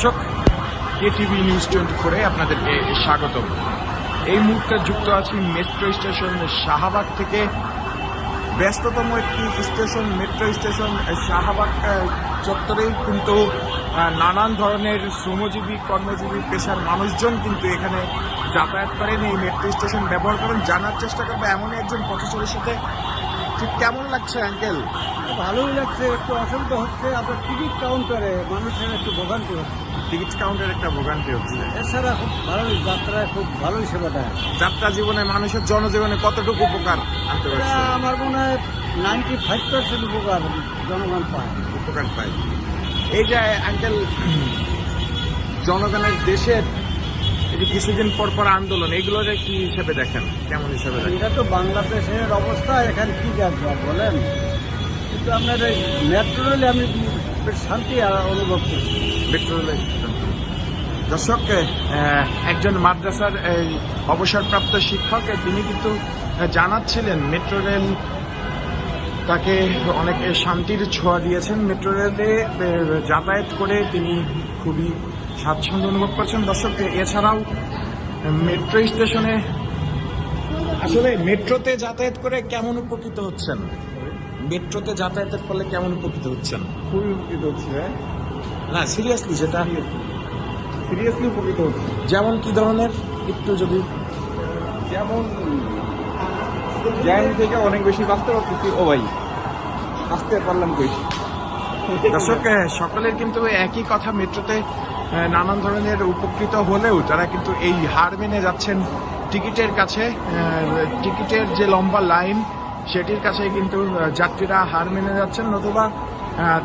দর্শক, KTV news twenty ফোরে আপনাদেরকে স্বাগতম। এই মুহূর্তে যুক্ত আছি মেট্রো স্টেশন শাহবাগ থেকে। ব্যস্ততম একটি স্টেশন, মেট্রো স্টেশন শাহবাগ চত্বরে কিন্তু নানান ধরনের শ্রমজীবী, কর্মজীবী, পেশার মানুষজন কিন্তু এখানে যাতায়াত করেন। এই মেট্রো স্টেশন ব্যবহার করেন। জানার চেষ্টা করব, এমনই একজন পথচারীর সাথে ঠিক কেমন লাগছে অ্যাঙ্কেল ভালোই লাগছে একটু অসুবিধা হচ্ছে আপনার টিকিট কাউন্টারে মানুষের একটু ভোগান্তি হচ্ছে। টিকিট কাউন্টার একটা ভোগান্তি হচ্ছে। এছাড়া খুব ভালোই যাত্রায় খুব ভালোই সেবা দেয়। যাত্রা জীবনে মানুষের জনজীবনে কতটুকু উপকার আনতে পারছে? আমার মনে হয় নাইনটি ফাইভ পার্সেন্ট উপকার জনগণ পায়। উপকার পায়। এই যে আঙ্কেল জনগণের দেশের কিছুদিন পর পর আন্দোলন এগুলোর কি হিসেবে দেখেন? কেমন হিসেবে দেখেন? এটা তো বাংলাদেশের অবস্থা এখানে কি দেখব বলেন? কিন্তু আপনার এই মেট্রো রেলে আমি শান্তি অনুভব করছি। পেট্রোলের দর্শক আহ, একজন মাদ্রাসার এই, অবসরপ্রাপ্ত শিক্ষক তিনি কিন্তু জানাচ্ছিলেন মেট্রো রেল তাকে অনেক শান্তির ছোঁয়া দিয়েছেন। মেট্রো রেলে যাতায়াত করে তিনি খুবই স্বাচ্ছন্দ্য অনুভব করছেন দর্শক এছাড়াও মেট্রো স্টেশনে আসলে মেট্রোতে যাতায়াত করে কেমন উপকৃত হচ্ছেন? মেট্রোতে যাতায়াতের ফলে কেমন উপকৃত হচ্ছেন? খুবই উপকৃত হচ্ছে না সিরিয়াসলি যেটা সিরিয়াসলি উপকৃত হচ্ছে। যেমন কি ধরনের? একটু যদি যেমন জ্যাম থেকে অনেক বেশি বাঁচতে পারতেছি। ও ভাই আসতে পারলাম কই? দর্শক আহ, সকলের কিন্তু একই কথা মেট্রোতে নানান ধরনের উপকৃত হলেও তারা কিন্তু এই হার মেনে যাচ্ছেন টিকিটের কাছে টিকিটের যে লম্বা লাইন সেটির কাছে কিন্তু যাত্রীরা হার মেনে যাচ্ছেন নতুবা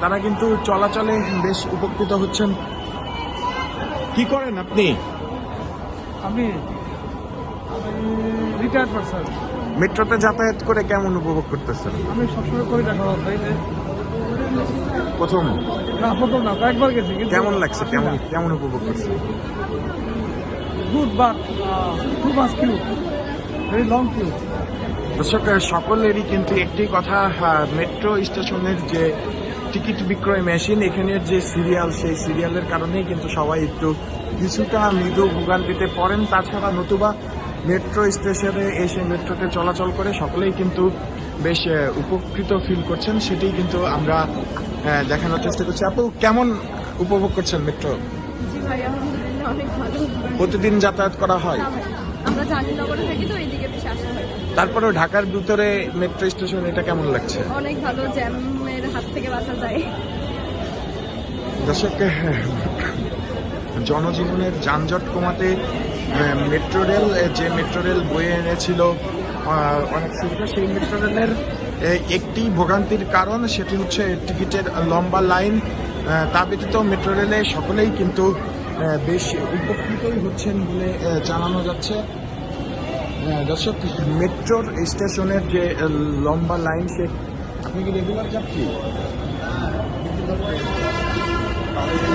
তারা কিন্তু চলাচলে বেশ উপকৃত হচ্ছেন। কি করেন আপনি? আমি রিটায়ার্ড পারসন মেট্রোতে যাতায়াত করে কেমন উপভোগ করতেছেন? আমি সবসময় করে দেখা প্রথম? না প্রথম না কয়েকবার গেছি কিন্তু কেমন লাগছে? কেমন কেমন উপভোগ করছেন good but too much queue very long queue দর্শক সকলেরই কিন্তু একটি কথা মেট্রো স্টেশনের যে টিকিট বিক্রয় মেশিন এখানের যে সিরিয়াল সেই সিরিয়ালের কারণেই কিন্তু সবাই একটু কিছুটা মৃদু ভোগান্তিতে পড়েন তাছাড়া নতুবা মেট্রো স্টেশনে এসে মেট্রোতে চলাচল করে সকলেই কিন্তু বেশ উপকৃত ফিল করছেন। সেটি কিন্তু আমরা দেখানোর চেষ্টা করছি। আপু কেমন উপভোগ করছেন মেট্রো প্রতিদিন যাতায়াত করা হয়? না ভাই, আমরা জাহাঙ্গীরনগরে থাকি তো এইদিকে বেশি আসা হয় তারপরেও ঢাকার ভিতরে মেট্রো স্টেশন এটা কেমন লাগছে? অনেক ভালো জ্যামের হাত থেকে বাঁচা যায়। দর্শক জনজীবনের যানজট কমাতে মেট্রো রেল যে মেট্রো রেল বয়ে এনেছিল অনেক সুবিধা সেই মেট্রো রেলের একটি ভোগান্তির কারণ, সেটি হচ্ছে টিকিটের লম্বা লাইন। তা ব্যতীত মেট্রো রেলে সকলেই কিন্তু বেশ উপকৃতই হচ্ছেন বলে জানানো যাচ্ছে। দর্শক, মেট্রোর স্টেশনের যে লম্বা লাইন, সে আপনি কি রেগুলার যাত্রী?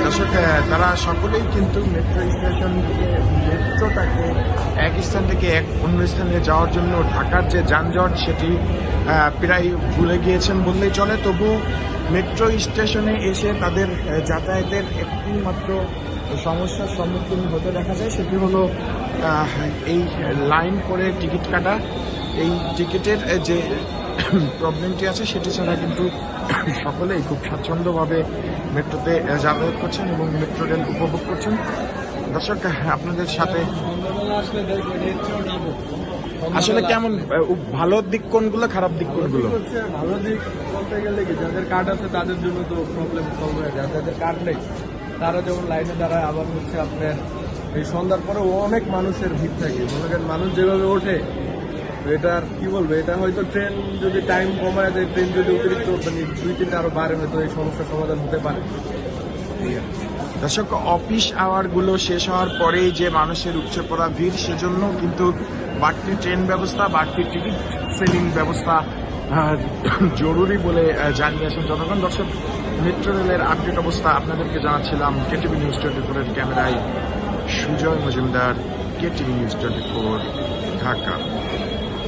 দর্শক তারা সকলেই কিন্তু মেট্রো স্টেশন থেকে মেট্রোটাকে এক স্থান থেকে এক অন্য স্থানে যাওয়ার জন্য ঢাকার যে যানজট সেটি প্রায় ভুলে গিয়েছেন বললেই চলে। তবু মেট্রো স্টেশনে এসে তাদের যাতায়াতের একটি মাত্র সমস্যার সম্মুখীন হতে দেখা যায়, সেটি হলো এই লাইন করে টিকিট কাটা। এই টিকিটের যে প্রবলেমটি আছে, সেটি ছাড়া কিন্তু সকলেই খুব স্বাচ্ছন্দ্যভাবে মেট্রোতে যাতায়াত করছেন এবং মেট্রো রেল উপভোগ করছেন। দর্শক, আপনাদের সাথে আসলে কেমন ভালো দিক কোনগুলো, খারাপ দিক কোনগুলো? ভালো দিক বলতে গেলে কি, যাদের কার্ড আছে তাদের জন্য তো প্রবলেম সলভ হয়ে যায়। যাদের কার্ড নেই, তারা যেমন লাইনে দাঁড়ায়, আবার হচ্ছে আপনার এই সন্ধ্যার পরে অনেক মানুষের ভিড় থাকে। মনে করেন মানুষ যেভাবে ওঠে এটা কি বলব, এটা হয়তো ট্রেন যদি টাইম কমায় দেয় ট্রেন যদি অতিরিক্ত মানে দুই তিনটা আরও বাড়ে, হয়তো এই সমস্যার সমাধান হতে পারে। দর্শক অফিস আওয়ারগুলো শেষ হওয়ার পরেই যে মানুষের উপচে পড়া ভিড়, সেজন্য কিন্তু বাড়তি ট্রেন ব্যবস্থা, বাড়তি টিকিট সেলিং ব্যবস্থা জরুরি বলে জানিয়েছেন জনগণ। দর্শক মেট্রো রেলের আপডেট অবস্থা আপনাদেরকে জানাচ্ছিলাম কেটিভি নিউজ টোয়েন্টি ফোরের ক্যামেরায় Sujoy Majumdar KTV news twenty four Dhaka.